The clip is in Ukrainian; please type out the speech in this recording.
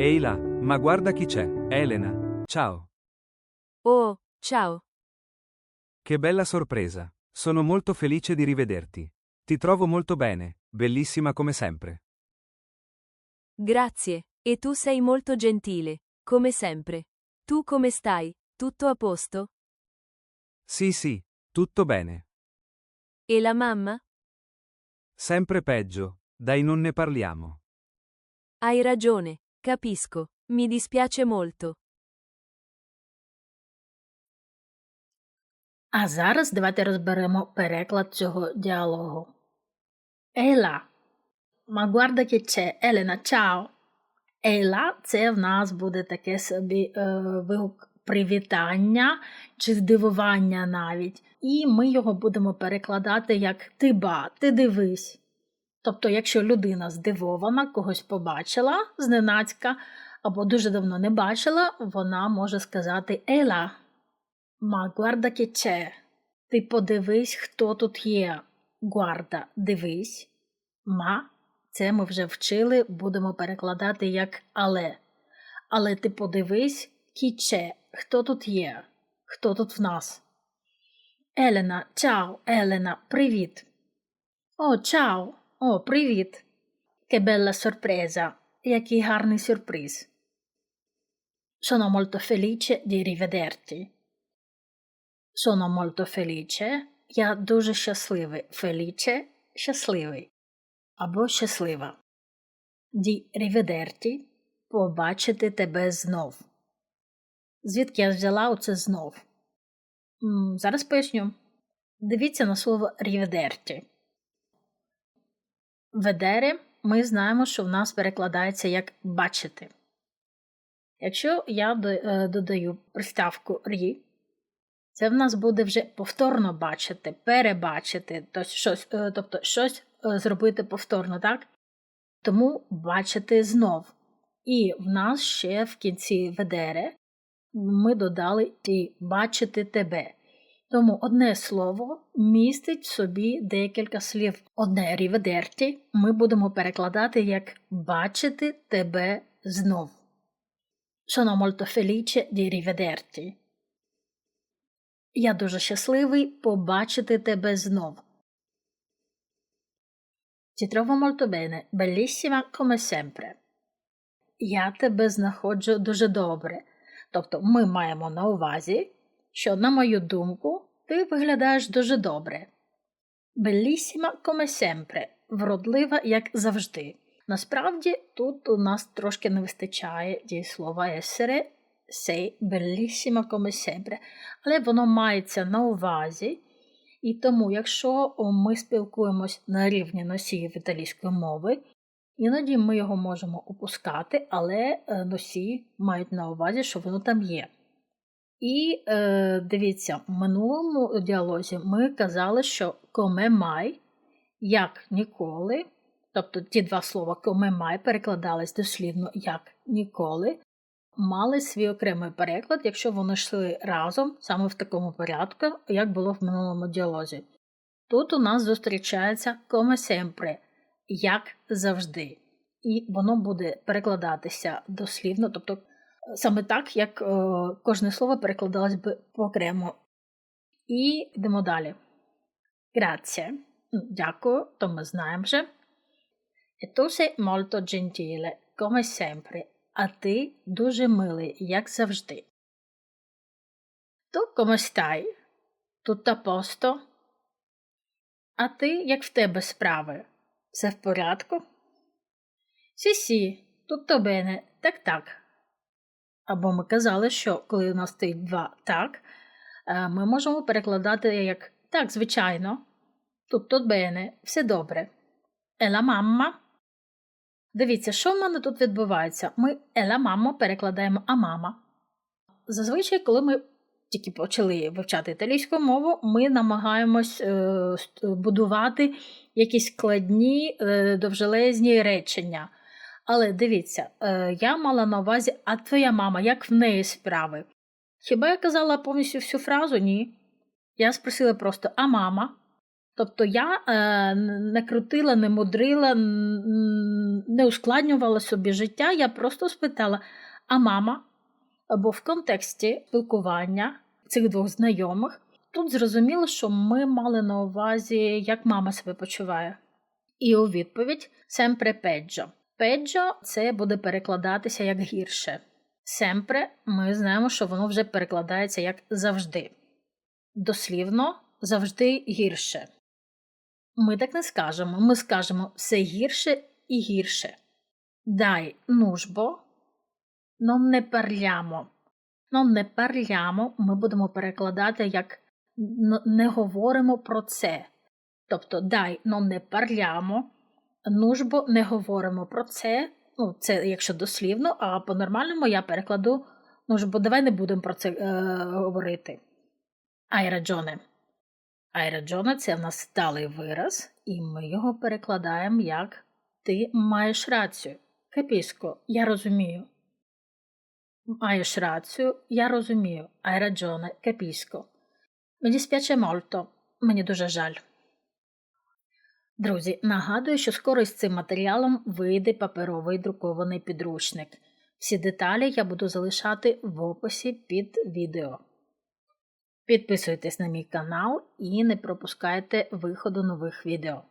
Ehi là, ma guarda chi c'è, Elena. Ciao. Oh, ciao. Che bella sorpresa. Sono molto felice di rivederti. Ti trovo molto bene, bellissima come sempre. Grazie, e tu sei molto gentile, come sempre. Tu come stai? Tutto a posto? Sì, sì, tutto bene. E la mamma? Sempre peggio. Dai, non ne parliamo. Hai ragione, capisco. Mi dispiace molto. А зараз давайте розберемо переклад цього діалогу. Ейла. Guarda che Елена, чао. Ейла це в нас буде таке собі е, вигук привітання чи здивування навіть. І ми його будемо перекладати як ти ба, ти дивись. Тобто, якщо людина здивована, когось побачила зненацька, або дуже давно не бачила, вона може сказати Ейла. Ма guarda che. Ти подивись, хто тут є. Guarda, дивись. Ма, це ми вже вчили, будемо перекладати як але. Але ти подивись, c'è, хто тут є, хто тут в нас. Елена, чао, Елена, привіт. О, чао, о, привіт. Che bella sorpresa, який гарний сюрприз. Sono molto felice di rivederti. Sono molto felice. Я дуже щасливий. Felice – щасливий. Або щаслива. Di rivederti – побачити тебе знов. Звідки я взяла оце знов? М, Зараз поясню. Дивіться на слово rivederti. Ведере ми знаємо, що в нас перекладається як бачити. Якщо я е, додаю приставку рі, це в нас буде вже повторно бачити, перебачити, тобто щось, е, тобто щось е, зробити повторно, так? Тому бачити знов. І в нас ще в кінці ведере ми додали і бачити тебе. Тому одне слово містить в собі декілька слів. Одне ріведерті ми будемо перекладати як бачити тебе знов. Sono molto felice di rivederti. Я дуже щасливий побачити тебе знов. Ti trovo molto bene, bellissima come sempre. Я тебе знаходжу дуже добре. Тобто ми маємо на увазі, що, на мою думку, ти виглядаєш дуже добре. Come sempre. Вродлива, як завжди. Насправді, тут у нас трошки не вистачає дієслова sei bellissima come sempre. Але воно мається на увазі. І тому, якщо ми спілкуємось на рівні носіїв італійської мови, іноді ми його можемо опускати, але е, носії мають на увазі, що воно там є. І е, дивіться, в минулому діалозі ми казали, що коме май, як ніколи, тобто ті два слова коме май перекладались дослівно як ніколи, мали свій окремий переклад, якщо вони йшли разом саме в такому порядку, як було в минулому діалозі. Тут у нас зустрічається sempre, як завжди. І воно буде перекладатися дослівно, тобто саме так, як е, кожне слово перекладалось би окремо. І йдемо далі. Grazie. Дякую, то ми знаємо вже. E tu sei molto gentile, come sempre. А ти дуже милий, як завжди. Tu come stai? Tutto a posto? А ти, як в тебе справи? Все в порядку? Сі сі, tutto bene, так так. Або ми казали, що коли у нас стоїть два так, е, ми можемо перекладати як так, звичайно. Tutto bene, все добре. La mamma? Дивіться, що в мене тут відбувається. Ми «еля мамо» перекладаємо а мама. Зазвичай, коли ми тільки почали вивчати італійську мову, ми намагаємось е, будувати якісь складні е, довжелезні речення. Але дивіться, е, я мала на увазі, а твоя мама, як в неї справи? Хіба я казала повністю всю фразу? Ні. Я спросила просто, а мама? Тобто я е, не крутила, не мудрила, не ускладнювала собі життя. Я просто спитала: а мама? Бо в контексті спілкування цих двох знайомих тут зрозуміло, що ми мали на увазі, як мама себе почуває. І у відповідь семпре педжо. Це буде перекладатися як гірше. Семпре ми знаємо, що воно вже перекладається як завжди. Дослівно завжди гірше. Ми так не скажемо, ми скажемо все гірше і гірше. Дай нужбо, non не parliamo. Non не parliamo ми будемо перекладати як не говоримо про це. Тобто дай non не parliamo, нужбо не говоримо про це. Ну, це якщо дослівно, а по-нормальному я перекладу нужбо давай не будемо про це е, говорити. Hai ragione. Hai ragione – це в нас сталий вираз, і ми його перекладаємо як ти маєш рацію. Capisco, я розумію. Маєш рацію, я розумію. Hai ragione, capisco. Мені dispiace molto. Мені дуже жаль. Друзі, нагадую, що скоро з цим матеріалом вийде паперовий друкований підручник. Всі деталі я буду залишати в описі під відео. Підписуйтесь на мій канал і не пропускайте виходу нових відео.